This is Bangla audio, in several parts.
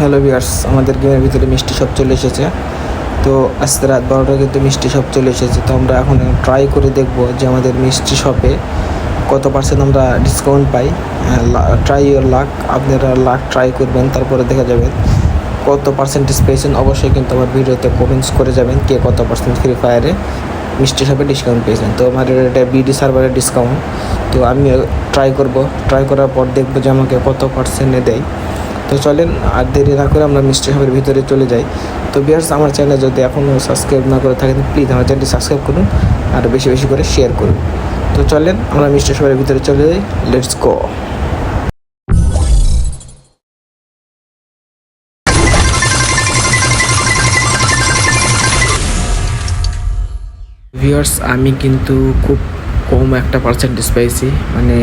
হ্যালো বিয়ার্স আমাদের গেমের ভিতরে মিষ্টি সব চলে এসেছে। তো আজকে রাত বারোটা কিন্তু মিষ্টি সব চলে এসেছে। তো আমরা এখন ট্রাই করে দেখব যে আমাদের মিষ্টি শপে কত পার্সেন্ট আমরা ডিসকাউন্ট পাই। ট্রাই ইউর লাক আপনারা লাক ট্রাই করবেন, তারপরে দেখা যাবে কত পার্সেন্টেজ পেয়েছেন অবশ্যই কিন্তু আমার ভিডিওতে কমেন্টস করে যাবেন কে কত পার্সেন্ট ফ্রি ফায়ারে মিষ্টি শপে ডিসকাউন্ট পেয়েছেন। তো আমার এটা বিডি সার্ভারের ডিসকাউন্ট তো আমি ট্রাই করব। ট্রাই করার পর দেখব যে আমাকে কত পার্সেন্টে দেয়। তো চলেন, আর দেরি না করে আমরা মিষ্টি শপের ভিতরে চলে যাই। তো বিয়ার্স আমার চ্যানেল যদি এখনও সাবস্ক্রাইব না করে থাকেন প্লিজ আমার চ্যানেলটি সাবস্ক্রাইব করুন আর বেশি বেশি করে শেয়ার করুন। তো চলেন, আমরা মিষ্টি শপের ভিতরে চলে যাই। লেটস গো ভিউয়ার্স আমি কিন্তু খুব কম একটা পার্সেন্টেজ পাইছি। মানে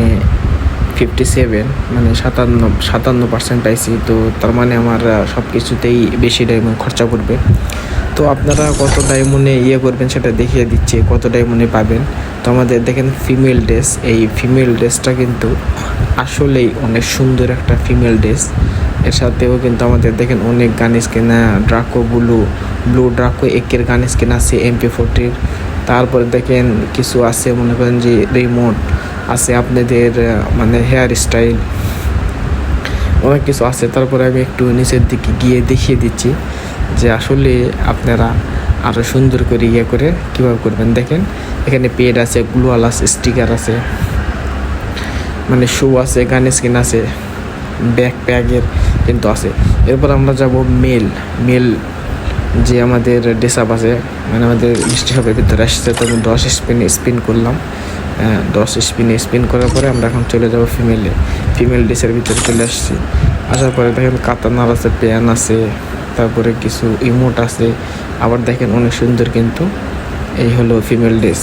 ফিফটি সেভেন মানে সাতান্ন সাতান্ন পার্সেন্ট পাইছি। তো তার মানে আমার সব কিছুতেই বেশি ডায়মন্ড খরচা করবে তো আপনারা কত ডায়মন্ডে ইয়ে করবেন সেটা দেখিয়ে দিচ্ছে, কত ডায়মন্ডে পাবেন। তো আমাদের দেখেন ফিমেল ড্রেস এই ফিমেল ড্রেসটা কিন্তু আসলেই অনেক সুন্দর একটা ফিমেল ড্রেস এর সাথেও কিন্তু আমাদের দেখেন অনেক gun skin Draco blue blue Draco, একের গান স্কিন আছে এমপি ফোরটির তারপরে দেখেন কিছু আছে, মনে করেন যে রিমোট আছে আপনাদের মানে হেয়ার স্টাইল অনেক কিছু আছে। তারপরে আমি একটু নিচের দিকে গিয়ে দেখিয়ে দিচ্ছি যে আসলে আপনারা আরও সুন্দর করে ইয়ে করে কীভাবে করবেন। দেখেন এখানে পেড আছে গ্লুয়াল আছে স্টিকার আছে মানে শু আছে গান স্কিন আছে ব্যাক প্যাগের কিন্তু আছে। এরপর আমরা যাব মেল মেল যে আমাদের ডেসাপ আছে মানে আমাদের মিষ্টি হবে ভিতরে আসছে তো আমি দশ স্পিন স্পিন করলাম। হ্যাঁ, দশ স্পিনে স্পিন করার পরে আমরা এখন চলে যাব ফিমেলে ফিমেল ডেসের ভিতরে চলে আসছি। আসার পরে দেখেন কাতানার আছে প্যান আছে তারপরে কিছু ইমোট আছে। আবার দেখেন অনেক সুন্দর কিন্তু এই হলো ফিমেল ড্রেস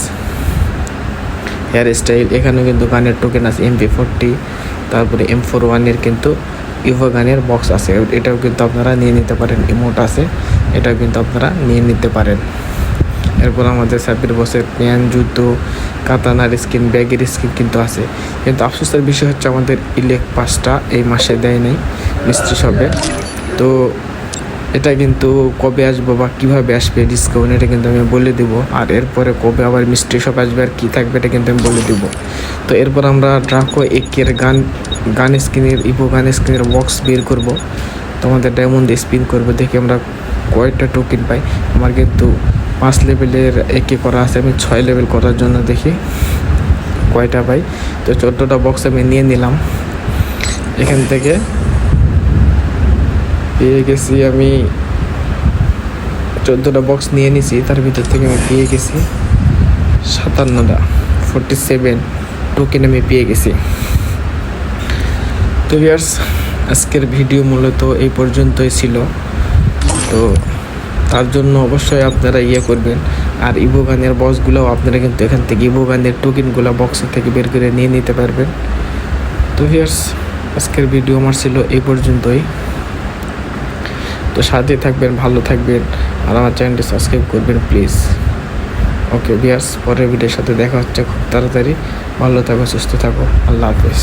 হেয়ার স্টাইল, এখানে কিন্তু গানের টোকেন আছে এমপি ফোরটি তারপরে এম ফোর ওয়ানের কিন্তু ইভো গানের বক্স আছে। এটাও কিন্তু আপনারা নিয়ে নিতে পারেন ইমোট আছে, এটাও কিন্তু আপনারা নিয়ে নিতে পারেন। এরপর আমাদের সাবির বসের প্যান, জুতো, কাতানার স্কিন ব্যাগের স্কিন কিন্তু আছে। কিন্তু আফসোসের বিষয় হচ্ছে আমাদের ইলেক পাসটা এই মাসে দেয় নাই, মিস্ত্রি সবে। তো এটা কিন্তু কবে আসব বা কীভাবে আসবে ডিসকাউন্ট এটা কিন্তু আমি বলে দিব। আর এরপরে কবে আবার মিষ্টি শপ আসবে আর কী থাকবে, এটা কিন্তু আমি বলে দিব। তো এরপর আমরা ড্রাকো একের গান গান স্ক্রিনের ইভো গান স্ক্রিনের বক্স বের করব। তোমাদের ডায়মন্ড স্পিন করব, দেখি আমরা কয়েকটা টোকেন পাই। আমার কিন্তু পাঁচ লেভেলের একে করা আছে, আমি ছয় লেভেল করার জন্য দেখি কয়টা পাই। তো চোদ্দোটা বক্স আমি নিয়ে নিলাম। এখান থেকে পেয়ে গেছি আমি। চোদ্দোটা বক্স নিয়ে নিছি, তার ভিতর থেকে আমি পেয়ে গেছি। সাতান্নটা ফোরটি সেভেন টোকেন আমি পেয়ে গেছি। তো ভিয়ার্স আজকের ভিডিও মূলত এই পর্যন্তই ছিল। তো তার জন্য অবশ্যই আপনারা ইয়ে করবেন। আর ইভো গানের বক্সগুলোও আপনারা কিন্তু এখান থেকে ইভো গানের টোকেনগুলো বক্সের থেকে বের করে নিয়ে নিতে পারবেন। তো ভিয়ার্স আজকের ভিডিও আমার ছিল এই পর্যন্তই। তো সাথে থাকবেন, ভালো থাকবেন আর আমার চ্যানেলটি সাবস্ক্রাইব করবেন, প্লিজ। ওকে বিয়ার্স পরের ভিডিওর সাথে দেখা হচ্ছে খুব তাড়াতাড়ি। ভালো থাকো, সুস্থ থাকো। আল্লাহ হাফেজ।